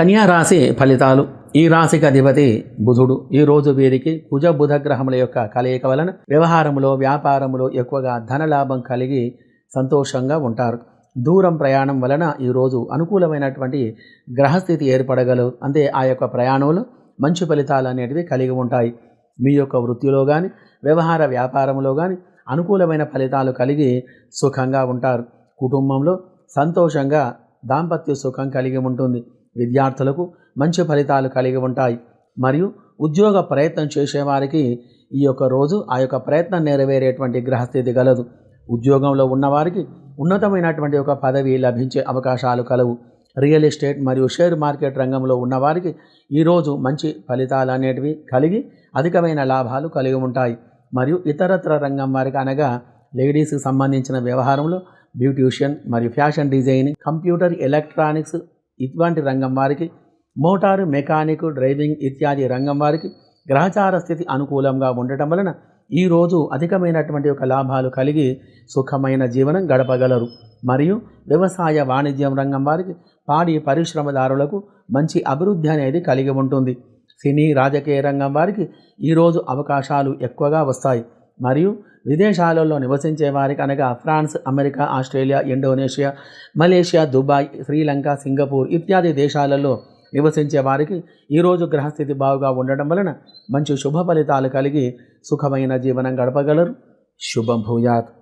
కన్యా రాశి ఫలితాలు. ఈ రాశికి అధిపతి బుధుడు. ఈ రోజు వీరికి కుజ బుధ గ్రహముల యొక్క కలయిక వలన వ్యవహారములో వ్యాపారంలో ఎక్కువగా ధనలాభం కలిగి సంతోషంగా ఉంటారు. దూరం ప్రయాణం వలన ఈరోజు అనుకూలమైనటువంటి గ్రహస్థితి ఏర్పడగలవు. అంటే ఆ యొక్క ప్రయాణంలో మంచి ఫలితాలు అనేటివి కలిగి ఉంటాయి. మీ యొక్క వృత్తిలో కానీ వ్యవహార వ్యాపారంలో కానీ అనుకూలమైన ఫలితాలు కలిగి సుఖంగా ఉంటారు. కుటుంబంలో సంతోషంగా దాంపత్య సుఖం కలిగి ఉంటుంది. విద్యార్థులకు మంచి ఫలితాలు కలిగి ఉంటాయి. మరియు ఉద్యోగ ప్రయత్నం చేసేవారికి ఈ యొక్క రోజు ఆ యొక్క ప్రయత్నం నెరవేరేటువంటి గ్రహస్థితి గలదు. ఉద్యోగంలో ఉన్నవారికి ఉన్నతమైనటువంటి ఒక పదవి లభించే అవకాశాలు కలవు. రియల్ ఎస్టేట్ మరియు షేర్ మార్కెట్ రంగంలో ఉన్నవారికి ఈరోజు మంచి ఫలితాలు అనేటివి కలిగి అధికమైన లాభాలు కలిగి ఉంటాయి. మరియు ఇతరత్ర రంగం వారికి అనగా లేడీస్కి సంబంధించిన వ్యవహారంలో బ్యూటీషియన్ మరియు ఫ్యాషన్ డిజైనింగ్ కంప్యూటర్ ఎలక్ట్రానిక్స్ ఇటువంటి రంగం వారికి మోటారు మెకానిక్ డ్రైవింగ్ ఇత్యాది రంగం వారికి గ్రహచార స్థితి అనుకూలంగా ఉండటం వలన ఈరోజు అధికమైనటువంటి ఒక లాభాలు కలిగి సుఖమైన జీవనం గడపగలరు. మరియు వ్యవసాయ వాణిజ్యం రంగం వారికి పాడి పరిశ్రమదారులకు మంచి అభివృద్ధి అనేది కలిగి ఉంటుంది. సినీ రాజకీయ రంగం వారికి ఈరోజు అవకాశాలు ఎక్కువగా వస్తాయి. మరియు విదేశాలలో నివసించే వారికి అనగా France America Australia Indonesia Malaysia Dubai Sri Lanka Singapore ఇత్యాది దేశాలలో నివసించే వారికి ఈరోజు గ్రహస్థితి బాగుగా ఉండడం వలన మంచి శుభ ఫలితాలు కలిగి సుఖమైన జీవనం గడపగలరు. శుభం భూయాత్.